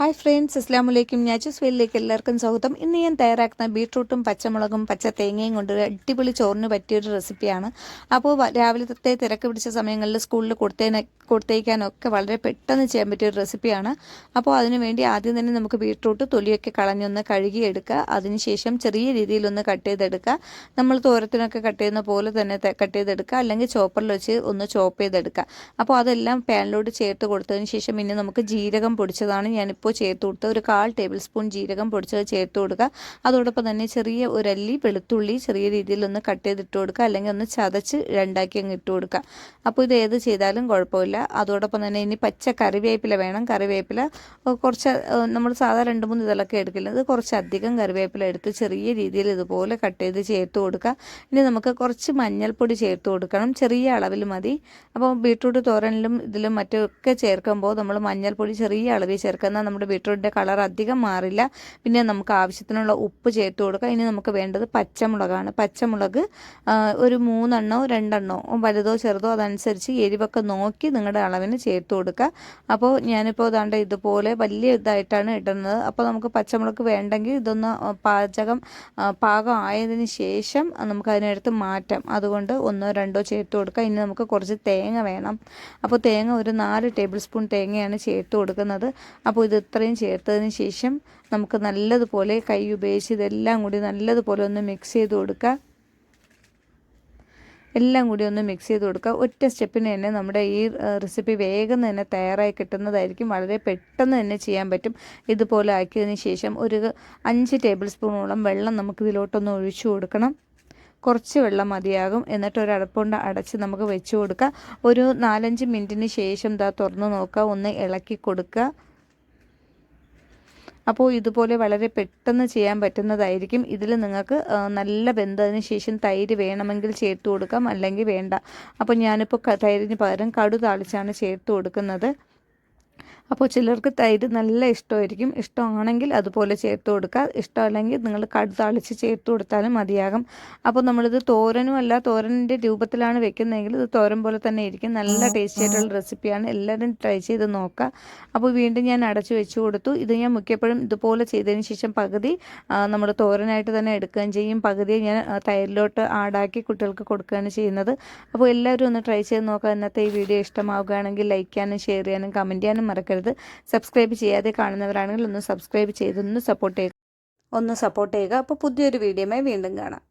Hi friends അസ്ലാം വലൈക്കും ഞാച്ചസ് വെയിലേക്ക് എല്ലാവർക്കും സ്വാഗതം. ഇന്ന് ഞാൻ തയ്യാറാക്കുന്ന ബീട്രൂട്ടും പച്ചമുളകും പച്ച തേങ്ങയും കൊണ്ട് അടിപൊളി ചോറിന് പറ്റിയൊരു റെസിപ്പിയാണ്. അപ്പോൾ രാവിലത്തെ തിരക്ക് പിടിച്ച സമയങ്ങളിൽ സ്കൂളിൽ കൊടുത്തേന കൊടുത്തേക്കാനൊക്കെ വളരെ പെട്ടെന്ന് ചെയ്യാൻ പറ്റിയൊരു റെസിപ്പിയാണ്. അപ്പോൾ അതിനുവേണ്ടി ആദ്യം തന്നെ നമുക്ക് ബീട്രൂട്ട് തൊലിയൊക്കെ കളഞ്ഞൊന്ന് കഴുകിയെടുക്കുക. അതിനുശേഷം ചെറിയ രീതിയിലൊന്ന് കട്ട് ചെയ്തെടുക്കുക. നമ്മൾ തോരത്തിനൊക്കെ കട്ട് ചെയ്യുന്ന പോലെ തന്നെ കട്ട് ചെയ്തെടുക്കുക. അല്ലെങ്കിൽ ചോപ്പറിൽ വെച്ച് ഒന്ന് ചോപ്പ് ചെയ്തെടുക്കുക. അപ്പോൾ അതെല്ലാം പാനിലോട്ട് ചേർത്ത് കൊടുത്തതിന് ശേഷം ഇനി നമുക്ക് ജീരകം പൊടിച്ചതാണ് ഞാനിപ്പോൾ ചേർത്ത് കൊടുത്ത് ഒരു കാൽ ടേബിൾ സ്പൂൺ ജീരകം പൊടിച്ചത് ചേർത്ത് കൊടുക്കുക. അതോടൊപ്പം തന്നെ ചെറിയ ഒരല്ലി വെളുത്തുള്ളി ചെറിയ രീതിയിൽ ഒന്ന് കട്ട് ചെയ്തിട്ട് കൊടുക്കുക. അല്ലെങ്കിൽ ഒന്ന് ചതച്ച് രണ്ടാക്കി അങ്ങ് ഇട്ട് കൊടുക്കുക. അപ്പോൾ ഇത് ഏത് ചെയ്താലും കുഴപ്പമില്ല. അതോടൊപ്പം തന്നെ ഇനി പച്ച കറിവേപ്പില വേണം. കറിവേപ്പില കുറച്ച് നമ്മൾ സാധാ രണ്ട് മൂന്ന് ഇതളൊക്കെ എടുക്കില്ല. കുറച്ച് അധികം കറിവേപ്പില എടുത്ത് ചെറിയ രീതിയിൽ ഇതുപോലെ കട്ട് ചെയ്ത് ചേർത്ത് കൊടുക്കുക. ഇനി നമുക്ക് കുറച്ച് മഞ്ഞൾപ്പൊടി ചേർത്ത് കൊടുക്കണം. ചെറിയ അളവിൽ മതി. അപ്പോൾ ബീട്രൂട്ട് തോരനിലും ഇതിലും മറ്റൊക്കെ ചേർക്കുമ്പോൾ നമ്മൾ മഞ്ഞൾപ്പൊടി ചെറിയ അളവിൽ ചേർക്കുന്ന നമ്മുടെ ബീട്രൂട്ടിന്റെ കളർ അധികം മാറില്ല. പിന്നെ നമുക്ക് ആവശ്യത്തിനുള്ള ഉപ്പ് ചേർത്ത് കൊടുക്കുക ഇനി നമുക്ക് വേണ്ടത് പച്ചമുളകാണ്. പച്ചമുളക് ഒരു മൂന്നെണ്ണോ രണ്ടെണ്ണോ വലുതോ ചെറുതോ അതനുസരിച്ച് എരിവൊക്കെ നോക്കി നിങ്ങളുടെ അളവിന് ചേർത്ത് കൊടുക്കുക. അപ്പോൾ ഞാനിപ്പോൾ ഇതാണ്ട് ഇതുപോലെ വലിയ ഇതായിട്ടാണ് ഇടുന്നത്. അപ്പോൾ നമുക്ക് പച്ചമുളക് വേണ്ടെങ്കിൽ ഇതൊന്ന് പാചകം പാകം ആയതിന് ശേഷം നമുക്ക് അതിനടുത്ത് മാറ്റാം. അതുകൊണ്ട് ഒന്നോ രണ്ടോ ചേർത്ത് കൊടുക്കുക. ഇനി നമുക്ക് കുറച്ച് തേങ്ങ വേണം. അപ്പോൾ തേങ്ങ ഒരു നാല് ടേബിൾ സ്പൂൺ തേങ്ങയാണ് ചേർത്ത് കൊടുക്കുന്നത്. അപ്പോൾ ഇത് ഇത്രയും ചേർത്തതിന് ശേഷം നമുക്ക് നല്ലതുപോലെ കൈ ഉപയോഗിച്ച് ഇതെല്ലാം കൂടി നല്ലതുപോലെ ഒന്ന് മിക്സ് ചെയ്ത് കൊടുക്കുക. എല്ലാം കൂടി ഒന്ന് മിക്സ് ചെയ്ത് കൊടുക്കുക. ഒറ്റ സ്റ്റെപ്പിന് തന്നെ നമ്മുടെ ഈ റെസിപ്പി വേഗം തന്നെ തയ്യാറായി കിട്ടുന്നതായിരിക്കും. വളരെ പെട്ടെന്ന് തന്നെ ചെയ്യാൻ പറ്റും. ഇതുപോലെ ആക്കിയതിന് ശേഷം ഒരു അഞ്ച് ടേബിൾ സ്പൂണോളം വെള്ളം നമുക്ക് ഇതിലോട്ടൊന്ന് ഒഴിച്ചു കൊടുക്കണം. കുറച്ച് വെള്ളം മതിയാകും. എന്നിട്ട് ഒരു അടപ്പുണ്ട് അടച്ച് നമുക്ക് വെച്ച് കൊടുക്കുക. ഒരു നാലഞ്ച് മിനിറ്റിന് ശേഷം ഇതാ തുറന്ന് നോക്കുക. ഒന്ന് ഇളക്കി കൊടുക്കുക. അപ്പോൾ ഇതുപോലെ വളരെ പെട്ടെന്ന് ചെയ്യാൻ പറ്റുന്നതായിരിക്കും. ഇതിൽ നിങ്ങൾക്ക് നല്ല വെന്തതിന് ശേഷം തൈര് വേണമെങ്കിൽ ചേർത്ത് കൊടുക്കാം അല്ലെങ്കിൽ വേണ്ട. അപ്പോൾ ഞാനിപ്പോൾ തൈരിന് പകരം കടു താളിച്ചാണ് ചേർത്ത് കൊടുക്കുന്നത്. അപ്പോൾ ചിലർക്ക് തൈര് നല്ല ഇഷ്ടമായിരിക്കും. ഇഷ്ടമാണെങ്കിൽ അതുപോലെ ചേർത്ത് കൊടുക്കുക. ഇഷ്ടമല്ലെങ്കിൽ നിങ്ങൾ കടു തളിച്ച് ചേർത്ത് കൊടുത്താലും മതിയാകും. അപ്പോൾ നമ്മളിത് തോരനും അല്ല തോരനിന്റെ രൂപത്തിലാണ് വെക്കുന്നതെങ്കിൽ ഇത് തോരൻ പോലെ തന്നെ ഇരിക്കും. നല്ല ടേസ്റ്റി ആയിട്ടുള്ള റെസിപ്പിയാണ്. എല്ലാവരും ട്രൈ ചെയ്ത് നോക്കുക. അപ്പോൾ വീണ്ടും ഞാൻ അടച്ചു വെച്ച് കൊടുത്തു. ഇത് ഞാൻ മുഖ്യപ്പോഴും ഇതുപോലെ ചെയ്തതിന് ശേഷം പകുതി നമ്മൾ തോരനായിട്ട് തന്നെ എടുക്കുകയും ചെയ്യും. പകുതി ഞാൻ തൈരിലോട്ട് ആടാക്കി കുട്ടികൾക്ക് കൊടുക്കുകയാണ് ചെയ്യുന്നത്. അപ്പോൾ എല്ലാവരും ഒന്ന് ട്രൈ ചെയ്ത് നോക്കുക. ഇന്നത്തെ ഈ വീഡിയോ ഇഷ്ടമാവുകയാണെങ്കിൽ ലൈക്ക് ചെയ്യാനും ഷെയർ ചെയ്യാനും കമന്റ് ചെയ്യാനും മറക്കരുത് സബ്സ്ക്രൈബ് ചെയ്യാതെ കാണുന്നവരാണെങ്കിൽ ഒന്ന് സബ്സ്ക്രൈബ് ചെയ്തൊന്ന് സപ്പോർട്ട് ചെയ്യുക ഒന്ന് സപ്പോർട്ട് ചെയ്യുക. അപ്പോൾ പുതിയൊരു വീഡിയോയുമായി വീണ്ടും കാണാം.